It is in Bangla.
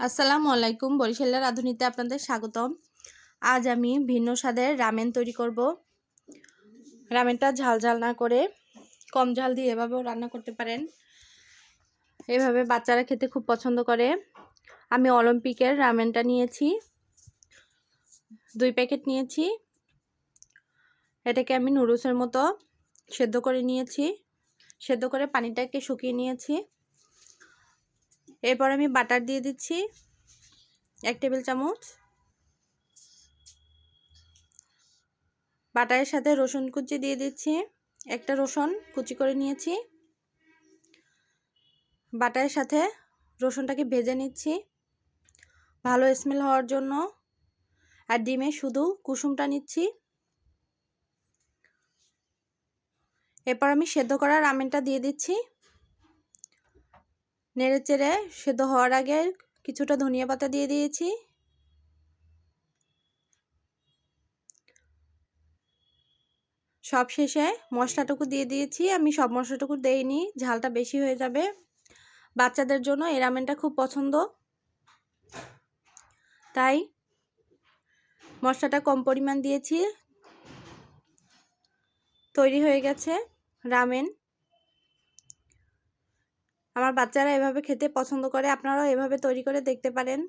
আসসালামু আলাইকুম। বরিশালের রাঁধুনিতে আপনাদের স্বাগতম। আজ আমি ভিন্ন স্বাদের রামেন তৈরি করব। রামেনটা ঝাল ঝাল না করে কম ঝাল দিয়ে এভাবেও রান্না করতে পারেন। এভাবে বাচ্চারা খেতে খুব পছন্দ করে। আমি অলিম্পিকের রামেনটা নিয়েছি। দুই প্যাকেট নিয়েছি। এটাকে আমি নুডলসের মতো সেদ্ধ করে নিয়েছি। সেদ্ধ করে পানিটাকে শুকিয়ে নিয়েছি। এরপর আমি বাটার দিয়ে দিচ্ছি এক টেবিল চামচ। বাটারের সাথে রসুন কুচি দিয়ে দিচ্ছি। একটা রসুন কুচি করে নিয়েছি। বাটারের সাথে রসুনটাকে ভেজে নিচ্ছি। ভালো স্মেল হওয়ার জন্য। আর ডিমে শুধু কুসুমটা নিচ্ছি। এরপর আমি সেদ্ধ করা রামেনটা দিয়ে দিচ্ছি। নেড়ে চেড়ে সেদ্ধ হওয়ার আগে কিছুটা ধনিয়া পাতা দিয়ে দিয়েছি। সব শেষে মশলাটুকু দিয়ে দিয়েছি। আমি সব মশলাটুকু দেইনি, ঝালটা বেশি হয়ে যাবে। বাচ্চাদের জন্য এই রামেনটা খুব পছন্দ। তাই মশলাটা কম পরিমাণ দিয়েছি। তৈরি হয়ে গেছে রামেন। আমার বাচ্চারা এভাবে খেতে পছন্দ করে আপনারাও এভাবে তৈরি করে দেখতে পারেন।